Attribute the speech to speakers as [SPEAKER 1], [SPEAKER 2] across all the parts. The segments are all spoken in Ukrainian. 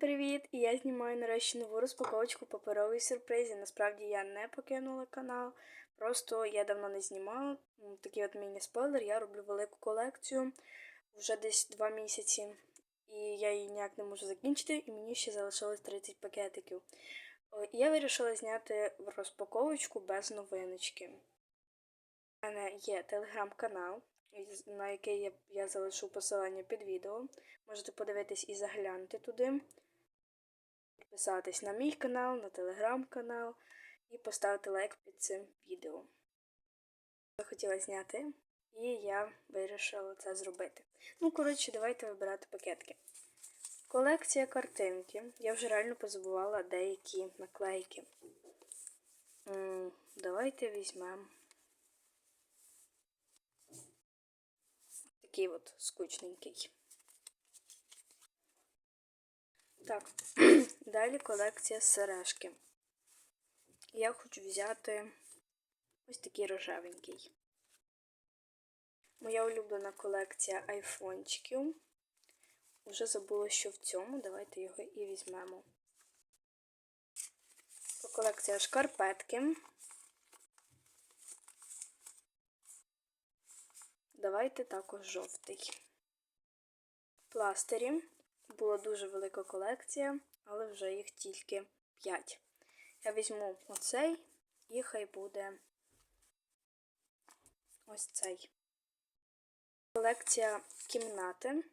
[SPEAKER 1] привіт! І я знімаю нарешті нову розпаковочку паперових сюрпризів. Насправді я не покинула канал, просто я давно не знімала. Такий от міні-спойлер. Я роблю велику колекцію вже десь два місяці, і я її ніяк не можу закінчити, і мені ще залишилось 30 пакетиків. Я вирішила зняти розпаковочку без новиночки. У мене є телеграм-канал, на який я залишу посилання під відео. Можете подивитись і заглянути туди, підписатись на мій канал, на телеграм-канал і поставити лайк під цим відео. Я хотіла зняти, і я вирішила це зробити. Ну, коротше, давайте вибирати пакетки. Колекція картинки. Я вже реально позабувала деякі наклейки. М, Давайте візьмемо. Такий от скучненький. Так, далі колекція сережки. Я хочу взяти ось такий рожевенький. Моя улюблена колекція айфончиків. Уже забула, що в цьому. Давайте його і візьмемо. Колекція шкарпетки. Давайте також жовтий. Пластирі. Була дуже велика колекція, але вже їх тільки 5. Я візьму оцей і хай буде ось цей. Колекція кімнати.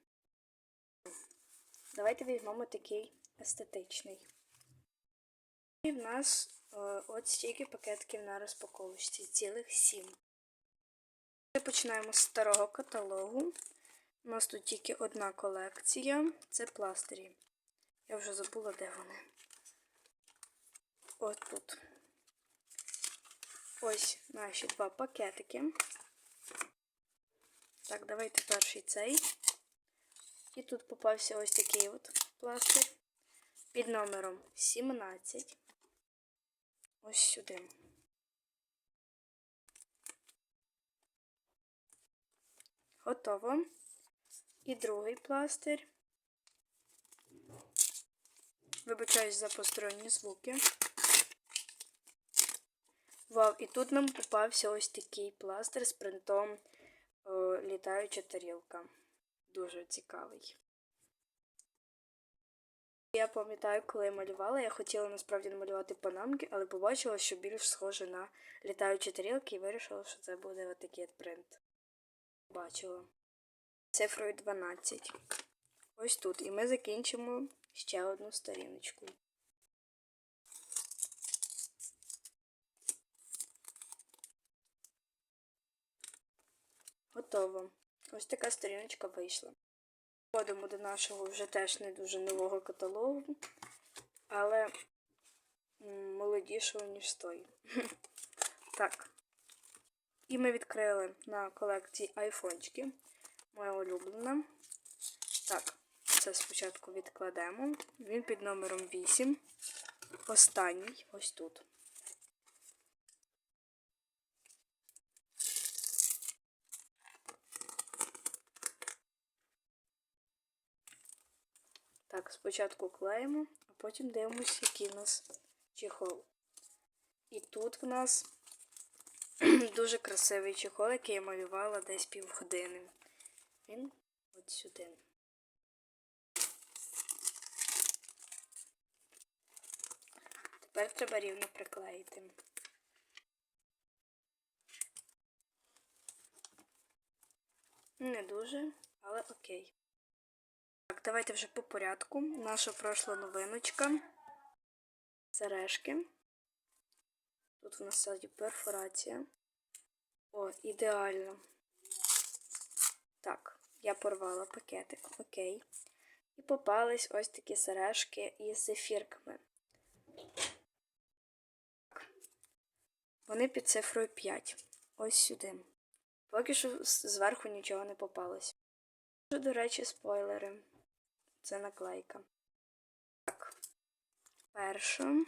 [SPEAKER 1] Давайте візьмемо такий естетичний. І в нас е, от стільки пакетків на розпаковочці, цілих 7. Починаємо з старого каталогу. У нас тут тільки одна колекція. Це пластирі. Я вже забула, де вони. Ось тут. Ось наші два пакетики. Так, давайте перший цей. І тут попався ось такий от пластир під номером 17. Ось сюди. Готово. І другий пластир. Вибачаюсь за посторонні звуки. Вау, і тут нам попався ось такий пластир з принтом о, літаюча тарілка. Дуже цікавий. Я пам'ятаю, коли я малювала, я хотіла насправді намалювати панамки, але побачила, що більш схоже на літаючі тарілки і вирішила, що це буде отакий от принт. Бачила. Цифрою 12. Ось тут. І ми закінчимо ще одну сторіночку. Готово. Ось така сторіночка вийшла. Входимо до нашого вже теж не дуже нового каталогу, але молодішого, ніж той. Так. І ми відкрили на колекції айфончики. Моя улюблена. Так, це спочатку відкладемо. Він під номером 8. Останній ось тут. Так, спочатку клеїмо, а потім дивимося, який у нас чехол. І тут в нас дуже красивий чехол, який я малювала десь півгодини. Він от сюди. Тепер треба рівно приклеїти. Не дуже, але окей. Так, давайте вже по порядку. Наша пройшла новиночка. Сережки. Тут в нас саді перфорація. О, ідеально. Так, я порвала пакетик, окей. І попались ось такі сережки із зефірками. Вони під цифрою 5. Ось сюди. Поки що зверху нічого не попалось. До речі, спойлери. Це наклейка. Так. Перша.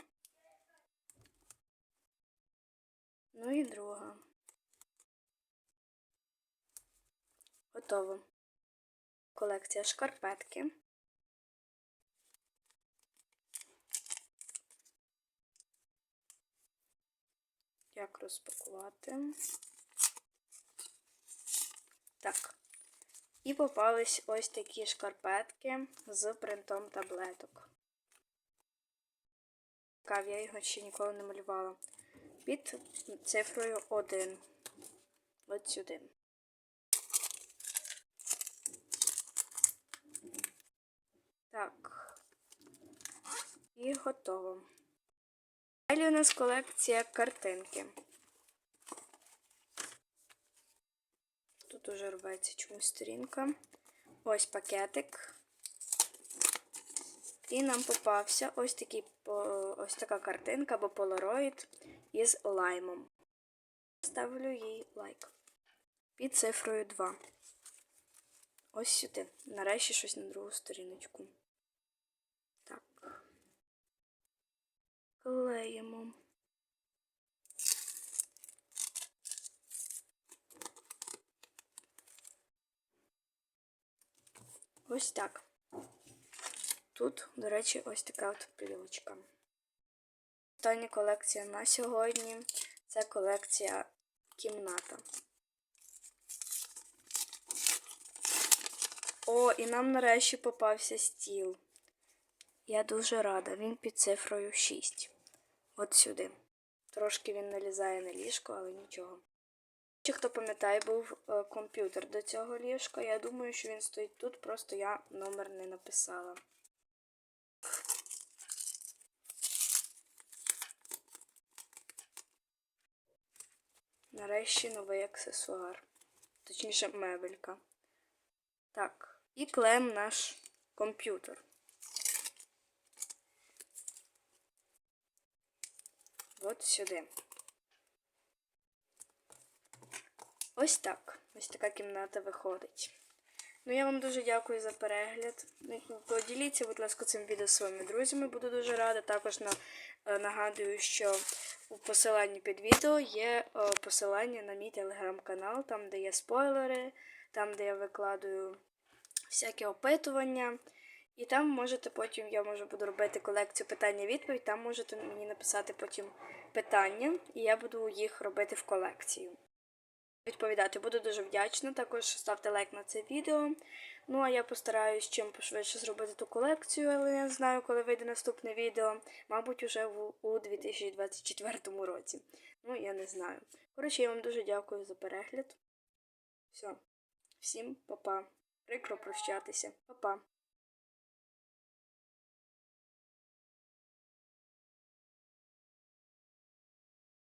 [SPEAKER 1] Ну і друга. Готово колекція шкарпетки. Як розпакувати? Так. І попались ось такі шкарпетки з принтом таблеток. Кав, Я його ще ніколи не малювала. Під цифрою 1. От сюди. Так. І готово. Далі у нас колекція картинки. Тут уже рветься чомусь сторінка. Ось пакетик. І нам попався ось такий, ось така картинка або полароїд із лаймом. Ставлю їй лайк. Під цифрою 2. Ось сюди. Нарешті щось на другу сторіночку. Так. Клеїмо. Ось так. Тут, до речі, ось така от плівочка. Остання колекція на сьогодні це колекція кімната. О, і нам нарешті попався стіл. Я дуже рада, він під цифрою 6. От сюди. Трошки він налізає на ліжко, але нічого. Чи хто пам'ятає, був е, комп'ютер до цього ліжка. Я думаю, що він стоїть тут, просто я номер не написала. Нарешті новий аксесуар. Точніше, мебелька. Так, і клеїмо наш комп'ютер. От сюди. Ось так. Ось така кімната виходить. Ну, я вам дуже дякую за перегляд. Поділіться, будь ласка, цим відео своїми друзями, буду дуже рада. Також е, нагадую, що у посиланні під відео є е, посилання на мій телеграм-канал, там, де є спойлери, там, де я викладаю всякі опитування. І там можете потім, я можу буду робити колекцію питання-відповідь, там можете мені написати потім питання, і я буду їх робити в колекцію відповідати. Буду дуже вдячна. Також ставте лайк на це відео. Ну а я постараюсь чим пошвидше зробити ту колекцію, але я знаю, коли вийде наступне відео. Мабуть, уже у 2024 році. Ну, я не знаю. Коротше, я вам дуже дякую за перегляд. Все. Всім па-па. Прикро прощатися. Па-па.